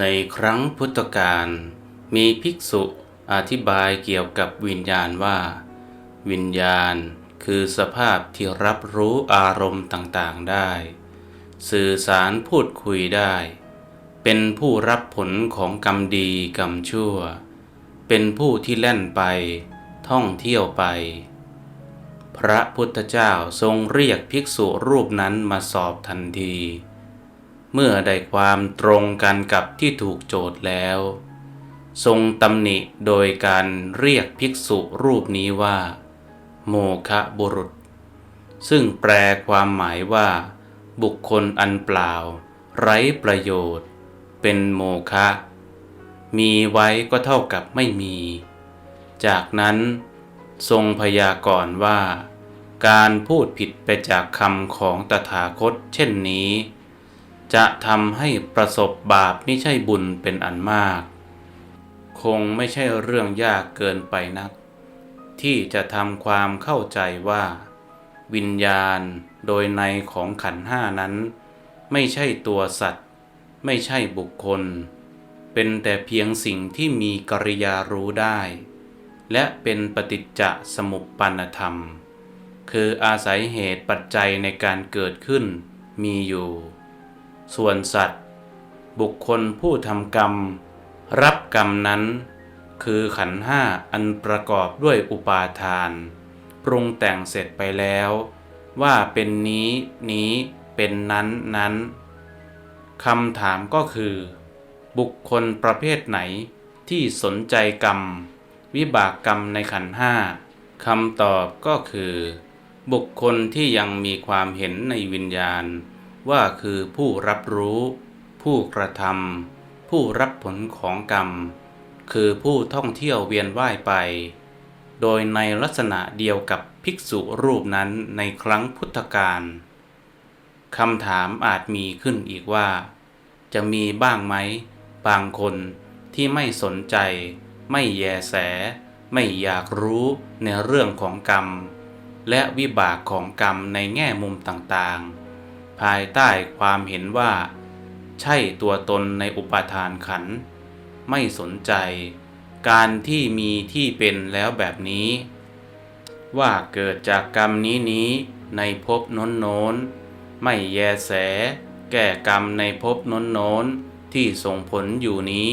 ในครั้งพุทธกาลมีภิกษุอธิบายเกี่ยวกับวิญญาณว่า วิญญาณคือสภาพที่รับรู้อารมณ์ต่างๆได้ สื่อสารพูดคุยได้ เป็นผู้รับผลของกรรมดีกรรมชั่ว เป็นผู้ที่แล่นไป ท่องเที่ยวไป พระพุทธเจ้าทรงเรียกภิกษุรูปนั้นมาสอบทันที เมื่อได้ความตรงกันกับที่ถูกโจทย์แล้ว ทรงตำหนิโดยการเรียกภิกษุรูปนี้ว่า โมคะบุรุษ ซึ่งแปลความหมายว่า บุคคลอันเปล่า ไร้ประโยชน์ เป็นโมคะ มีไว้ก็เท่ากับไม่มี จากนั้นทรงพยากรณ์ว่า การพูดผิดไปจากคำของตถาคตเช่นนี้ จะทำให้ประสบบาปไม่ใช่บุญเป็นอันมาก คงไม่ใช่เรื่องยากเกินไปนัก ที่จะทำความเข้าใจว่า วิญญาณโดยในของขันห้านั้น ไม่ใช่ตัวสัตว์ ไม่ใช่บุคคล เป็นแต่เพียงสิ่งที่มีกริยารู้ได้ และเป็นปฏิจจสมุปปนธรรม คืออาศัยเหตุปัจจัยในการเกิดขึ้นมีอยู่ ส่วนสัตว์ บุคคลผู้ทำกรรม รับกรรมนั้น คือขันห้าอันประกอบด้วยอุปาทาน ปรุงแต่งเสร็จไปแล้ว ว่าเป็นนี้นี้เป็นนั้นนั้นคำถามก็คือ บุคคลประเภทไหนที่สนใจกรรม วิบากกรรมในขันห้าคำตอบก็คือ บุคคลที่ยังมีความเห็นในวิญญาณ ว่าคือผู้รับรู้ ผู้กระทำผู้รับผลของกรรม คือผู้ท่องเที่ยวเวียนว่ายไป โดยในลักษณะเดียวกับภิกษุรูปนั้นในครั้งพุทธกาลคำถามอาจมีขึ้นอีกว่า จะมีบ้างไหม บางคนที่ไม่สนใจ ไม่แยแส ไม่อยากรู้ในเรื่องของกรรม และวิบากของกรรมในแง่มุมต่างๆ ภายใต้ความเห็นว่า ใช่ตัวตนในอุปาทานขัน ไม่สนใจ การที่มีที่เป็นแล้วแบบนี้ ว่าเกิดจากกรรมนี้นี้ในภพน้นโน้น ไม่แยแส แก้กรรมในภพน้นโน้นที่ส่งผลอยู่นี้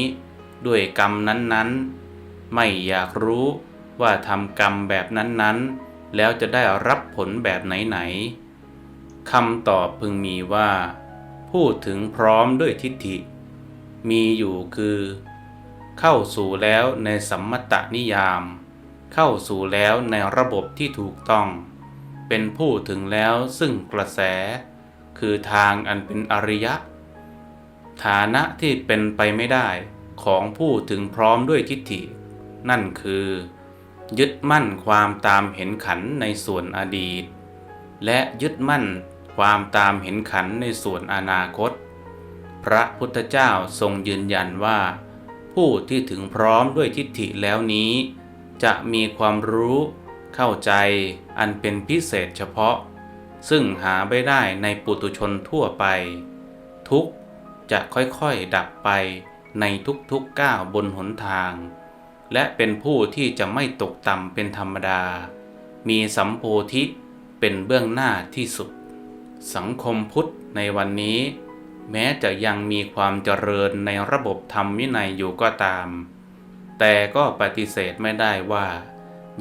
ด้วยกรรมนั้นๆ ไม่อยากรู้ว่าทำกรรมแบบนั้นๆ แล้วจะได้รับผลแบบไหนๆ คำตอบพึงมีว่า พูดถึงพร้อมด้วยทิฏฐิ มีอยู่คือ เข้าสู่แล้วในสัมมตนิยาม เข้าสู่แล้วในระบบที่ถูกต้อง เป็นผู้ถึงแล้วซึ่งกระแส คือทางอันเป็นอริยะ ฐานะที่เป็นไปไม่ได้ของผู้ถึงพร้อมด้วยทิฏฐิ นั่นคือ ยึดมั่นความตามเห็นขันในส่วนอดีต และยึดมั่น ความตามเห็นขันในส่วนอนาคต พระพุทธเจ้าทรงยืนยันว่า ผู้ที่ถึงพร้อมด้วยทิฏฐิแล้วนี้ จะมีความรู้เข้าใจอันเป็นพิเศษเฉพาะ ซึ่งหาไม่ได้ในปุตุชนทั่วไป ทุกจะค่อยๆดับไปในทุกๆก้าวบนหนทาง และเป็นผู้ที่จะไม่ตกต่ำเป็นธรรมดา มีสัมโพธิเป็นเบื้องหน้าที่สุด สังคมพุทธในวันนี้ แม้จะยังมีความเจริญในระบบธรรมวินัยอยู่ก็ตาม แต่ก็ปฏิเสธไม่ได้ว่า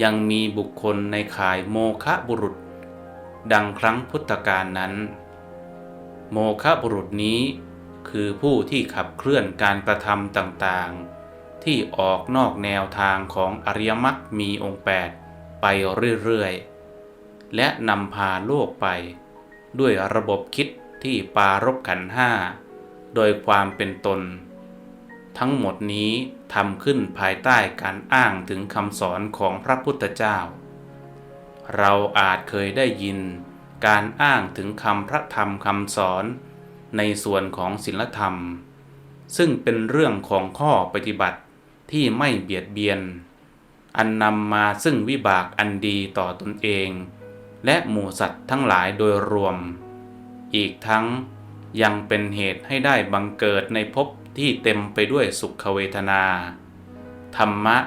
ยังมีบุคคลในข่ายโมคะบุรุษ ดังครั้งพุทธกาลนั้น โมคะบุรุษนี้คือผู้ที่ขับเคลื่อนการกระทำต่างๆ ที่ออกนอกแนวทางของอริยมรรคมีองค์แปดไปเรื่อยๆ และนำพาโลกไป ด้วยระบบคิดที่ปารบขันห้าโดยความเป็นตน ทั้งหมดนี้ทำขึ้นภายใต้การอ้างถึงคำสอนของพระพุทธเจ้า เราอาจเคยได้ยินการอ้างถึงคำพระธรรมคำสอนในส่วนของศีลธรรม ซึ่งเป็นเรื่องของข้อปฏิบัติที่ไม่เบียดเบียน อันนำมาซึ่งวิบากอันดีต่อตนเอง และหมู่สัตว์ทั้งหลายโดยรวม อีกทั้งยังเป็นเหตุให้ได้บังเกิดในภพที่เต็มไปด้วยสุขเวทนา ธรรมะ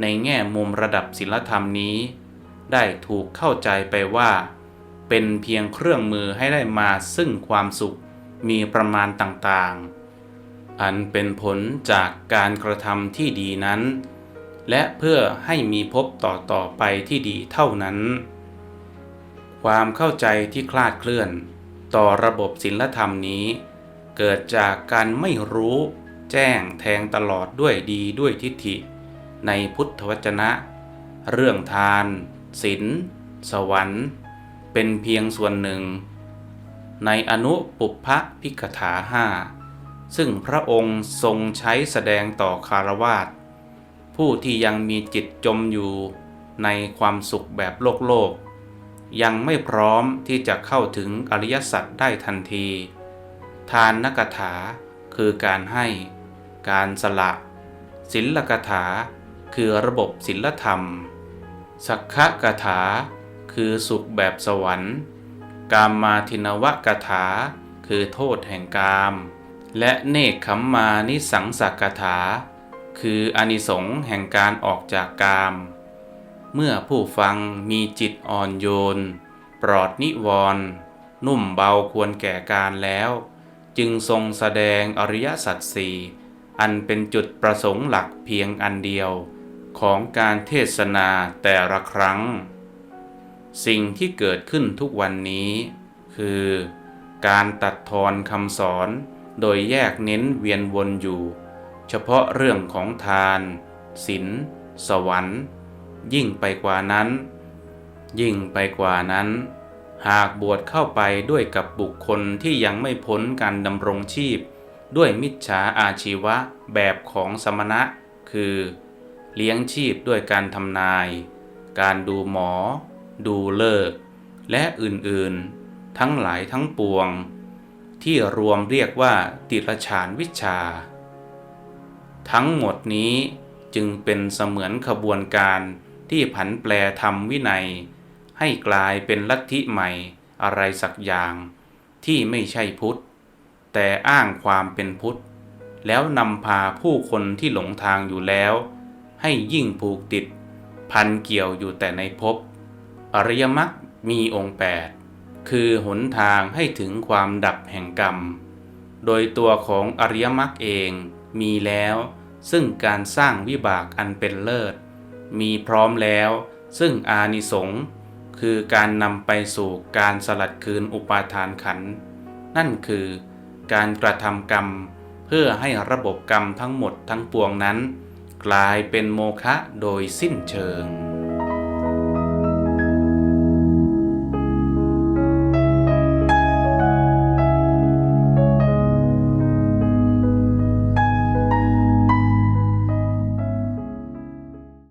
ในแง่มุมระดับศีลธรรมนี้ ได้ถูกเข้าใจไปว่า เป็นเพียงเครื่องมือให้ได้มาซึ่งความสุขมีประมาณต่างๆ อันเป็นผลจากการกระทำที่ดีนั้น และเพื่อให้มีพบต่อต่อๆไปที่ดีเท่านั้น ความเข้าใจที่คลาดเคลื่อน ต่อระบบศีลธรรมนี้ เกิดจากการไม่รู้ แจ้งแทงตลอดด้วยดีด้วยทิฏฐิ ในพุทธวจนะ เรื่องทานศีลสวรรค์ เป็นเพียงส่วนหนึ่ง ในอนุปุพพพิกถาห้าซึ่งพระองค์ทรงใช้แสดงต่อคารวาสผู้ที่ยังมีจิตจมอยู่ในความสุขแบบโลกโลก ยังไม่พร้อมที่จะเข้าถึงอริยสัจได้ทันที ทานนกถาคือการให้ การสละ ศิลกถา คือระบบศิลธรรม สักขะกถา คือสุขแบบสวรรค์ กามมาทินวกถา คือโทษแห่งกาม และเนคขมมานิสังสักถา คืออนิสงส์แห่งการออกจากกาม เมื่อผู้ฟังมีจิตอ่อนโยน ปลอดนิวรณ์นุ่มเบาควรแก่การแล้ว จึงทรงแสดงอริยสัจสี่อันเป็นจุดประสงค์หลักเพียงอันเดียว ของการเทศนาแต่ละครั้ง สิ่งที่เกิดขึ้นทุกวันนี้ คือ การตัดทอนคำสอนโดยแยกเน้นเวียนวนอยู่ เฉพาะเรื่องของทานศีลสวรรค์ ยิ่งไปกว่านั้น ยิ่งไปกว่านั้น หากบวชเข้าไปด้วยกับบุคคลที่ยังไม่พ้นการดำรงชีพ ด้วยมิจฉาอาชีวะแบบของสมณะ คือ เลี้ยงชีพด้วยการทำนาย การดูหมอ ดูเลิก และอื่นๆ ทั้งหลายทั้งปวง ที่รวมเรียกว่าติรฉานวิชา ทั้งหมดนี้จึงเป็นเสมือนขบวนการ ที่ผันแปรธรรมวินัย ให้กลายเป็นลัทธิใหม่อะไรสักอย่าง ที่ไม่ใช่พุทธ แต่อ้างความเป็นพุทธ แล้วนำพาผู้คนที่หลงทางอยู่แล้ว ให้ยิ่งผูกติด พันเกี่ยวอยู่แต่ในภพอริยมรรคมีองค์แปดคือหนทางให้ถึงความดับแห่งกรรม โดยตัวของอริยมรรคเองมีแล้ว ซึ่งการสร้างวิบากอันเป็นเลิศ มีพร้อมแล้ว ซึ่งอานิสงส์คือการนำไปสู่การสลัดคืนอุปาทานขัน นั่นคือการกระทำกรรม เพื่อให้ระบบกรรมทั้งหมดทั้งปวงนั้น กลายเป็นโมฆะโดยสิ้นเชิง